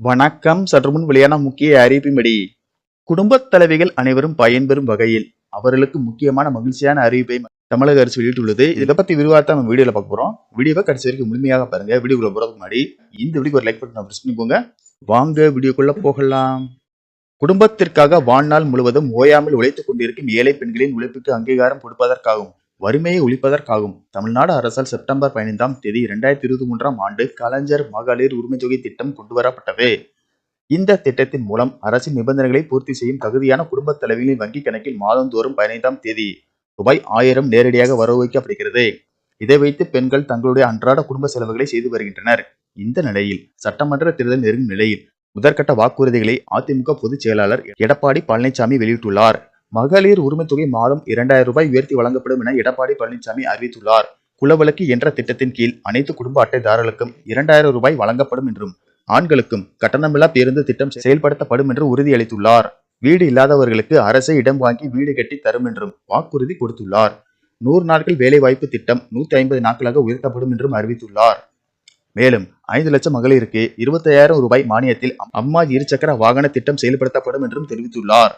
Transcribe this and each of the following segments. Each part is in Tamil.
வணக்கம். சற்று முன் வெளியான முக்கிய அறிவிப்பின்படி குடும்பத் தலைவிகள் அனைவரும் பயன்பெறும் வகையில் அவர்களுக்கு முக்கியமான மகிழ்ச்சியான அறிவிப்பை தமிழக அரசு வெளியிட்டுள்ளது. இதை பத்தி விரிவாக நம்ம வீடியோல பார்க்க போறோம். வீடியோவை கடைசி வரைக்கும் முழுமையாக பாருங்க. வீடியோக்குள்ள போறதுக்கு முன்னாடி இந்த வீடியோக்கு ஒரு லைக் பட்டன் பிரஸ் பண்ணிக்கோங்க. வாங்க வீடியோக்குள்ள போகலாம். குடும்பத்திற்காக வாழ்நாள் முழுவதும் ஓயாமல் உழைத்துக் கொண்டிருக்கும் ஏழை பெண்களின் உழைப்புக்கு அங்கீகாரம் கொடுப்பதற்காகவும் வறுமையை ஒழிப்பதற்காகும். தமிழ்நாடு அரசால் செப்டம்பர் பதினைந்தாம் தேதி இரண்டாயிரத்தி இருபத்தி மூன்றாம் ஆண்டு கலைஞர் மகளிர் உரிமை தொகை திட்டம் கொண்டுவரப்பட்டது. இந்த திட்டத்தின் மூலம் அரசின் நிபந்தனைகளை பூர்த்தி செய்யும் தகுதியான குடும்பத் தலைவிகளின் வங்கிக் கணக்கில் மாதந்தோறும் பதினைந்தாம் தேதி ரூபாய் ஆயிரம் நேரடியாக வரவு வைக்கப்படுகிறது இதை வைத்து பெண்கள் தங்களுடைய அன்றாட குடும்ப செலவுகளை செய்து வருகின்றனர். இந்த நிலையில் சட்டமன்ற தேர்தல் நெருங்கும் நிலையில் முதற்கட்ட வாக்குறுதிகளை அதிமுக பொதுச் செயலாளர் எடப்பாடி பழனிசாமி வெளியிட்டுள்ளார். மகளிர் உரிமை தொகை மாதம் இரண்டாயிரம் ரூபாய் உயர்த்தி வழங்கப்படும் என எடப்பாடி பழனிசாமி அறிவித்துள்ளார். குலவிளக்கு என்ற திட்டத்தின் கீழ் அனைத்து குடும்ப அட்டைதாரர்களுக்கும் இரண்டாயிரம் ரூபாய் வழங்கப்படும் என்றும் ஆண்களுக்கும் கட்டணமில்லா பேருந்து திட்டம் செயல்படுத்தப்படும் என்று உறுதியளித்துள்ளார். வீடு இல்லாதவர்களுக்கு அரசே இடம் வாங்கி வீடு கட்டி தரும் என்றும் வாக்குறுதி கொடுத்துள்ளார். நூறு நாட்கள் வேலைவாய்ப்பு திட்டம் நூத்தி ஐம்பது நாட்களாக உயர்த்தப்படும் என்றும் அறிவித்துள்ளார். மேலும் ஐந்து லட்சம் மகளிருக்கு இருபத்தையாயிரம் ரூபாய் மானியத்தில் அம்மா இருசக்கர வாகன திட்டம் செயல்படுத்தப்படும் என்றும் தெரிவித்துள்ளார்.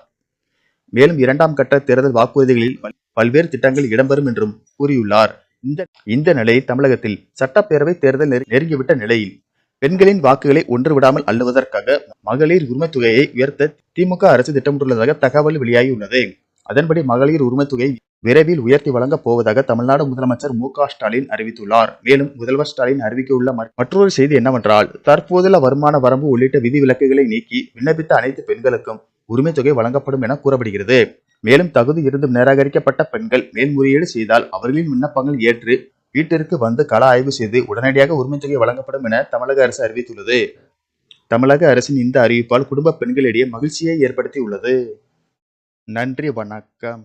மேலும் இரண்டாம் கட்ட தேர்தல் வாக்குறுதிகளில் பல்வேறு திட்டங்கள் இடம்பெறும் என்றும் கூறியுள்ளார். இந்த இந்த நிலையில் தமிழகத்தில் சட்டப்பேரவை தேர்தல் நெருங்கிவிட்ட நிலையில் பெண்களின் வாக்குகளை ஒன்று விடாமல் அள்ளுவதற்காக மகளிர் உரிமை தொகையை உயர்த்த திமுக அரசு திட்டமிட்டுள்ளதாக தகவல் வெளியாகியுள்ளது. அதன்படி மகளிர் உரிமை தொகை விரைவில் உயர்த்தி வழங்கப் போவதாக தமிழ்நாடு முதலமைச்சர் மு ஸ்டாலின் அறிவித்துள்ளார். மேலும் முதல்வர் ஸ்டாலின் அறிவிக்கவுள்ள மற்றொரு செய்தி என்னவென்றால் தற்போதுள்ள வருமான வரம்பு உள்ளிட்ட விதிவிலக்குகளை நீக்கி விண்ணப்பித்த அனைத்து பெண்களுக்கும் உரிமை தொகை வழங்கப்படும் என கூறப்படுகிறது. மேலும் தகுதி இருந்தும் நிராகரிக்கப்பட்ட பெண்கள் மேல்முறையீடு செய்தால் அவர்களின் விண்ணப்பங்கள் ஏற்று வீட்டிற்கு வந்து கள ஆய்வு செய்து உடனடியாக உரிமை தொகை வழங்கப்படும் என தமிழக அரசு அறிவித்துள்ளது. தமிழக அரசின் இந்த அறிவிப்பால் குடும்ப பெண்களிடையே மகிழ்ச்சியை ஏற்படுத்தியுள்ளது. நன்றி வணக்கம்.